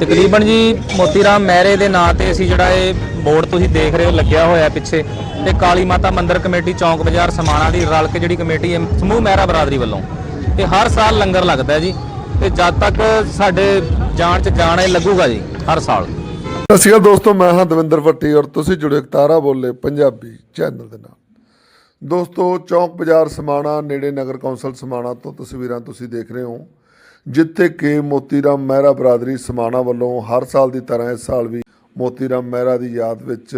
ਤਕਰੀਬਨ ਜੀ ਮੋਤੀ ਮਹਿਰੇ ਦੇ ਨਾਂ ਤੇ ਅਸੀਂ ਜਿਹੜਾ ਇਹ ਬੋਰਡ ਤੁਸੀਂ ਦੇਖ ਰਹੇ ਹੋ ਲੱਗਿਆ ਹੋਇਆ ਪਿੱਛੇ ਤੇ ਕਾਲੀ ਮਾਤਾ ਮੰਦਿਰ ਕਮੇਟੀ ਚੌਂਕ ਬਾਜ਼ਾਰ ਸਮਾਣਾ ਦੀ ਰਲ ਕੇ ਜਿਹੜੀ ਕਮੇਟੀ ਹੈ, ਸਮੂਹ ਮਹਿਰਾ ਬਰਾਦਰੀ ਵੱਲੋਂ। ਤੇ ਹਰ ਸਾਲ ਲੰਗਰ ਲੱਗਦਾ ਜੀ ਤੇ ਜਦ ਤੱਕ ਸਾਡੇ ਜਾਣ ਚ ਜਾਣ ਇਹ ਲੱਗੂਗਾ ਜੀ, ਹਰ ਸਾਲ। ਸਤਿ ਸ਼੍ਰੀ ਅਕਾਲ ਦੋਸਤੋ, ਮੈਂ ਹਾਂ ਦਵਿੰਦਰ ਭੱਟੀ ਔਰ ਤੁਸੀਂ ਜੁੜੇ ਤਾਰਾ ਬੋਲੇ ਪੰਜਾਬੀ ਚੈਨਲ ਦੇ ਨਾਲ। ਦੋਸਤੋ, ਚੌਂਕ ਬਾਜ਼ਾਰ ਸਮਾਣਾ, ਨੇੜੇ ਨਗਰ ਕੌਂਸਲ ਸਮਾਣਾ ਤੋਂ ਤਸਵੀਰਾਂ ਤੁਸੀਂ ਦੇਖ ਰਹੇ ਹੋ। ਜਿੱਥੇ ਕਿ ਮੋਤੀਰਾਮ ਮਹਿਰਾ ਬਰਾਦਰੀ ਸਮਾਣਾ ਵੱਲੋਂ ਹਰ ਸਾਲ ਦੀ ਤਰ੍ਹਾਂ ਇਸ ਸਾਲ ਵੀ ਮੋਤੀਰਾਮ ਮਹਿਰਾ ਦੀ ਯਾਦ ਵਿੱਚ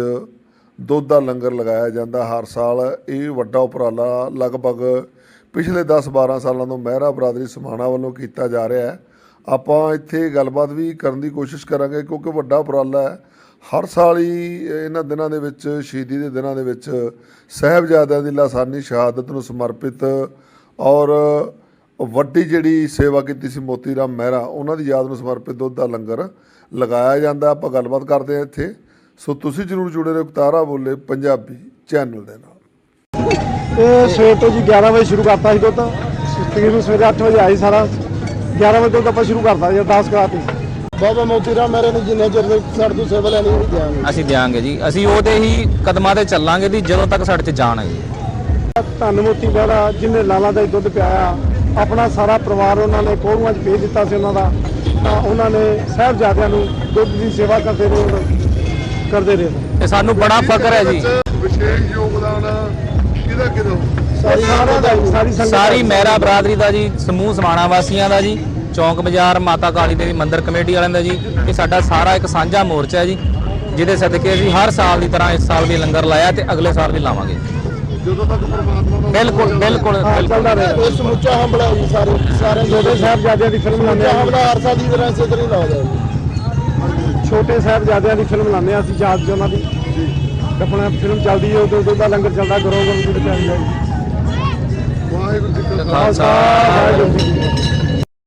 ਦੁੱਧ ਦਾ ਲੰਗਰ ਲਗਾਇਆ ਜਾਂਦਾ। ਹਰ ਸਾਲ ਇਹ ਵੱਡਾ ਉਪਰਾਲਾ ਲਗਭਗ ਪਿਛਲੇ 10-12 ਸਾਲਾਂ ਤੋਂ ਮਹਿਰਾ ਬਰਾਦਰੀ ਸਮਾਣਾ ਵੱਲੋਂ ਕੀਤਾ ਜਾ ਰਿਹਾ ਹੈ। ਆਪਾਂ ਇੱਥੇ ਗੱਲਬਾਤ ਵੀ ਕਰਨ ਦੀ ਕੋਸ਼ਿਸ਼ ਕਰਾਂਗੇ ਕਿਉਂਕਿ ਵੱਡਾ ਉਪਰਾਲਾ ਹੈ। ਹਰ ਸਾਲ ਹੀ ਇਹਨਾਂ ਦਿਨਾਂ ਦੇ ਵਿੱਚ, ਸ਼ਹੀਦੀ ਦੇ ਦਿਨਾਂ ਦੇ ਵਿੱਚ ਸਾਹਿਬਜ਼ਾਦਿਆਂ ਦੀ ਲਾਸਾਨੀ ਸ਼ਹਾਦਤ ਨੂੰ ਸਮਰਪਿਤ ਔਰ ਵੱਡੀ ਜਿਹੜੀ ਸੇਵਾ ਕੀਤੀ ਸੀ ਮੋਤੀ ਰਾਮ ਮਹਿਰਾ ਉਹਨਾਂ ਦੀ ਯਾਦ ਨੂੰ ਸਮਰਪਿਤ ਦੁੱਧ ਦਾ ਲੰਗਰ ਲਗਾਇਆ ਜਾਂਦਾ ਆਪਾਂ ਗੱਲਬਾਤ ਕਰਦੇ ਹਾਂ ਇੱਥੇ। ਸੋ ਤੁਸੀਂ ਜਰੂਰ ਜੁੜੇ ਰਹੋ ਤਾਰਾ ਬੋਲੇ ਪੰਜਾਬੀ ਚੈਨਲ ਦੇ ਨਾਲ। ਇਹ ਸਵੇਰ ਤੋਂ ਜੀ 11 ਵਜੇ ਸ਼ੁਰੂ ਕਰਤਾ ਸੀ ਦੁੱਧ। ਤਕਰੀਬਨ ਸਵੇਰੇ 8 ਵਜੇ ਆਈ ਸਾਰਾ। 11 ਵਜੇ ਤੋਂ ਆਪਾਂ ਸ਼ੁਰੂ ਕਰਤਾ ਜੀ ਅਰਦਾਸ ਕਰਾਤੀ। ਬਾਬਾ ਮੋਤੀ ਰਾਮ ਮੇਰੇ ਨੇ ਜਿੰਨੇ ਚਿਰ ਸਾਡੇ ਤੋਂ ਸੇਵਾ ਲੈਣੀ ਉਹ ਦਿਆਂਗੇ। ਅਸੀਂ ਦਿਆਂਗੇ ਜੀ। ਅਸੀਂ ਉਹਦੇ ਹੀ ਕਦਮਾਂ ਤੇ ਚੱਲਾਂਗੇ ਜੀ ਜਦੋਂ ਤੱਕ ਸਾਡੇ ਚ ਜਾਣ ਹੈ ਜੀ ਧੰਨ ਮੋਤੀ ਵਾਲਾ ਜਿਹਨੇ ਲਾਲਾ ਦਾ ਦੁੱਧ ਪਿਆਇਆ ਆਪਣਾ ਸਾਰਾ ਪਰਿਵਾਰ ਉਹਨਾਂ ਨੇ ਕੋਹਰੂਆਂ 'ਚ ਭੇਜ ਦਿੱਤਾ ਸੀ ਉਹਨਾਂ ਦਾ ਤਾਂ ਉਹਨਾਂ ਨੇ ਸਾਹਿਬਜ਼ਾਦਿਆਂ ਨੂੰ ਦੁੱਧ ਦੀ ਸੇਵਾ ਕਰਦੇ ਰਹੇ ਕਰਦੇ ਰਹੇ। ਤੇ ਸਾਨੂੰ ਬੜਾ ਫਖਰ ਹੈ ਜੀ। ਵਿਸ਼ੇਸ਼ ਯੋਗਦਾਨ ਕਿਹਦਾ ਕਿਹਦਾ ਸਾਰੀ। ਮਹਿਰਾ ਬਰਾਦਰੀ ਦਾ ਜੀ ਸਮੂਹ ਸਮਾਣਾ ਵਾਸੀਆਂ ਦਾ ਜੀ ਚੌਂਕ ਬਾਜ਼ਾਰ ਮਾਤਾ ਕਾਲੀ ਦੇਵੀ ਮੰਦਿਰ ਕਮੇਟੀ ਵਾਲਿਆਂ ਦਾ ਜੀ ਇਹ ਸਾਡਾ ਸਾਰਾ ਇੱਕ ਸਾਂਝਾ ਮੋਰਚਾ ਹੈ ਜੀ ਜਿਹਦੇ ਸਦਕੇ ਅਸੀਂ ਹਰ ਸਾਲ ਦੀ ਤਰ੍ਹਾਂ ਇਸ ਸਾਲ ਵੀ ਲੰਗਰ ਲਾਇਆ ਤੇ ਅਗਲੇ ਸਾਲ ਵੀ ਲਾਵਾਂਗੇ। ਜਦੋਂ ਤੱਕ ਪਰਮਾਤਮਾ ਦਾ ਬਿਲਕੁਲ ਬਿਲਕੁਲ ਬਿਲਕੁਲ ਚੱਲਦਾ ਰਹੇ। ਇਹ ਸਮੁੱਚਾ ਹਮਲਾ ਜੀ ਸਾਰੇ ਸਾਰੇ ਛੋਟੇ ਸਾਹਿਬਜ਼ਾਦਿਆਂ ਦੀ ਫਿਲਮ ਲਾਉਂਦੇ ਸਮੁੱਚਾ ਆ ਹਮਲਾ ਹਰ ਸਾਲ ਦੀ ਤਰ੍ਹਾਂ ਇਸੇ ਤਰ੍ਹਾਂ ਹੀ ਛੋਟੇ ਸਾਹਿਬਜ਼ਾਦਿਆਂ ਦੀ ਫਿਲਮ ਲਾਉਂਦੇ ਆ ਅਸੀਂ ਯਾਦ 'ਚ ਉਹਨਾਂ ਦੀ। ਆਪਣਾ ਫਿਲਮ ਚੱਲਦੀ ਹੈ ਉਦੋਂ ਦਾ ਲੰਗਰ ਚੱਲਦਾ ਕਰੋ ਕਰੋ ਦੀ ਵਿਚਾਰੀ ਦਾ ਜੀ ਵਾਹਿਗੁਰੂ ਜੀ ਕਾ ਖਾਲਸਾ। ਵਾਹਿਗੁਰੂ ਜੀ ਕੀ ਫਤਿਹ।